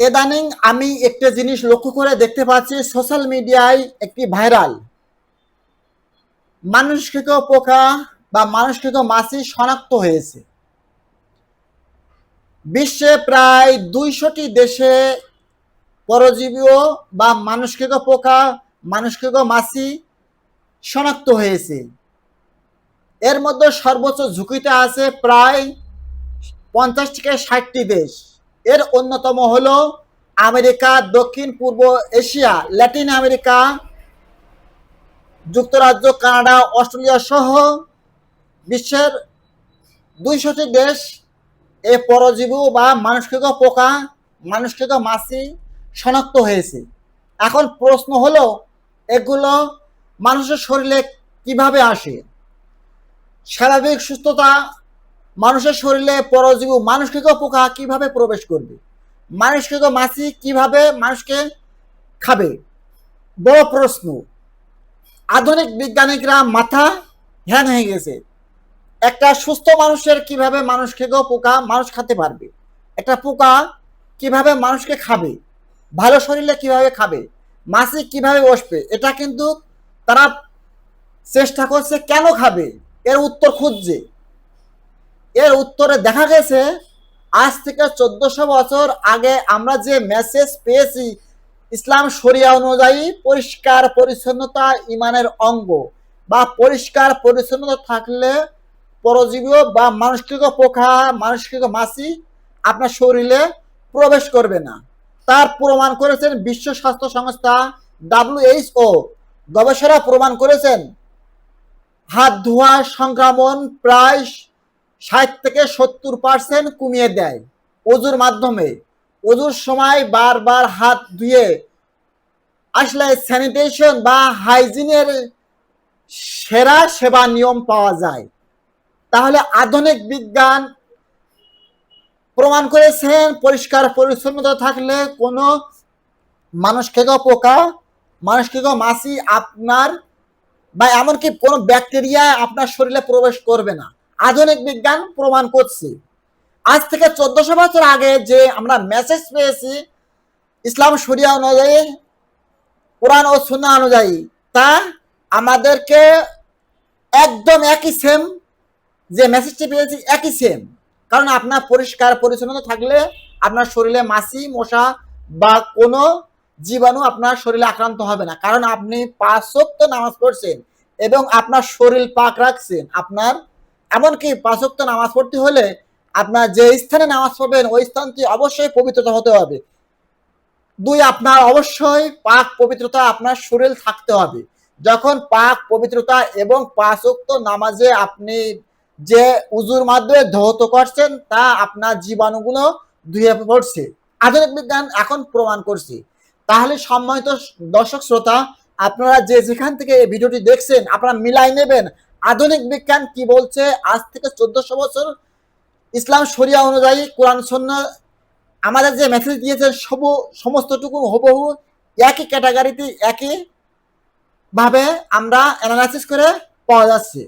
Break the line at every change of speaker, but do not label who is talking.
এদানিং আমি একটা জিনিস লক্ষ্য করে দেখতে পাচ্ছি সোশ্যাল মিডিয়ায় একটি ভাইরাল মানুষকৃত পোকা বা মানুষকৃত মাছি শনাক্ত হয়েছে। বিশ্বে প্রায় দুইশোটি দেশে পরজীবীয় বা মানুষকৃত পোকা মানুষকৃত মাছি শনাক্ত হয়েছে। এর মধ্যে সর্বোচ্চ ঝুঁকিতে আছে প্রায় পঞ্চাশ থেকে ষাটটি দেশ। এর অন্যতম হলো আমেরিকা, দক্ষিণ, পূর্ব এশিয়া, ল্যাটিন আমেরিকা, যুক্তরাজ্য, কানাডা, অস্ট্রেলিয়া সহ বিশ্বের দুইশোটি দেশ এ পরজীবী বা মানুষকৃত পোকা মানুষকৃত মাছি শনাক্ত হয়েছে। এখন প্রশ্ন হলো, এগুলো মানুষের শরীরে কীভাবে আসে? স্বাভাবিক সুস্থতা মানুষের শরীরে পরজীবী মানুষকৃত পোকা কীভাবে প্রবেশ করবে? মানুষকৃত মাছি কীভাবে মানুষকে খাবে? বড় প্রশ্ন। আধুনিক বিজ্ঞানিকরা মাথা হ্যান হয়ে গেছে। একটা সুস্থ মানুষের কীভাবে মানুষকে পোকা মানুষ খেতে পারবে? একটা পোকা কীভাবে মানুষকে খাবে? ভালো শরীরে কীভাবে খাবে? মাছি কীভাবে বসবে? এটা কিন্তু তারা চেষ্টা করছে, কেন খাবে? এর উত্তর খুঁজছে। এর উত্তরে দেখা গেছে, আজ থেকে চোদ্দশো বছর আগে আমরা যে মেসেজ পেয়েছি, ইসলাম শরিয়া অনুযায়ী পরিষ্কার পরিচ্ছন্নতা ইমানের অঙ্গ। বা পরিষ্কার পরিচ্ছন্নতা থাকলে পরজীবী বা মানুষকৃত পোকা মানুষকৃত মাছি আপনার শরীরে প্রবেশ করবে না। তার প্রমাণ করেছেন বিশ্ব স্বাস্থ্য সংস্থা ডাব্লিউএইচও গবেষণা প্রমাণ করেছেন, হাত ধোয়া সংক্রমণ প্রায় ষাট থেকে সত্তর পার্সেন্ট কমিয়ে দেয়। অজুর মাধ্যমে। অজুর সময় বারবার হাত ধুয়ে আসলে স্যানিটেশন বা হাইজিনের সেরা সেবা নিয়ম পাওয়া যায়। তাহলে আধুনিক বিজ্ঞান প্রমাণ করেছেন পরিষ্কার পরিচ্ছন্নতা থাকলে কোনো মানুষকে পোকা, মানুষকে মাছি আপনার বা এমনকি কোনো ব্যাকটেরিয়া আপনার শরীরে প্রবেশ করবে না। আধুনিক বিজ্ঞান প্রমাণ করছে। আজ থেকে চোদ্দশো বছর আগে যে আমরা মেসেজ পেয়েছি ইসলাম শরিয়া অনুযায়ী, কোরআন ও সুন্না অনুযায়ী, তা আমাদেরকে একদম একই সেম যে মেসেজটি পেয়েছি একই সেম কারণ আপনার পরিষ্কার, পরিচ্ছন্নতা থাকলে আপনার শরীরে মাছি, মশা বা কোনো জীবাণু আপনার শরীরে আক্রান্ত হবে না। কারণ আপনি পাঁচ নামাজ পড়ছেন এবং আপনার শরীর পাক রাখছেন, আপনার এমনকি পাঁচক্ত নামাজ পড়তে হলে আপনার যে স্থানে নামাজ পড়বেন, ওই স্থানটি অবশ্যই পবিত্রতা হতে হবে। দুই, আপনার অবশ্যই পাক পবিত্রতা আপনার শরীর থাকতে হবে। যখন পাক পবিত্রতা এবং পাঁচক্ত নামাজে আপনি যে উজুর মাধ্যমে ধৌত করছেন, তা আপনার জীবাণুগুলো ধুয়ে পড়ছে। আধুনিক বিজ্ঞান এখন প্রমাণ করছে। তাহলে সম্মানিত দর্শক, শ্রোতা, আপনারা যে যেখান থেকে ভিডিওটি দেখছেন, আপনারা মিলাই নেবেন আধুনিক বিজ্ঞান কি বলছে? আজ থেকে চোদ্দশো বছর ইসলাম শরিয়া অনুযায়ী কোরআন সন্ন্য আমাদের যে মেসেজ দিয়েছে, সব, সমস্তটুকু হবহু একই ক্যাটাগরিতে একই ভাবে আমরা অ্যানালাইসিস করে পাওয়া যাচ্ছে।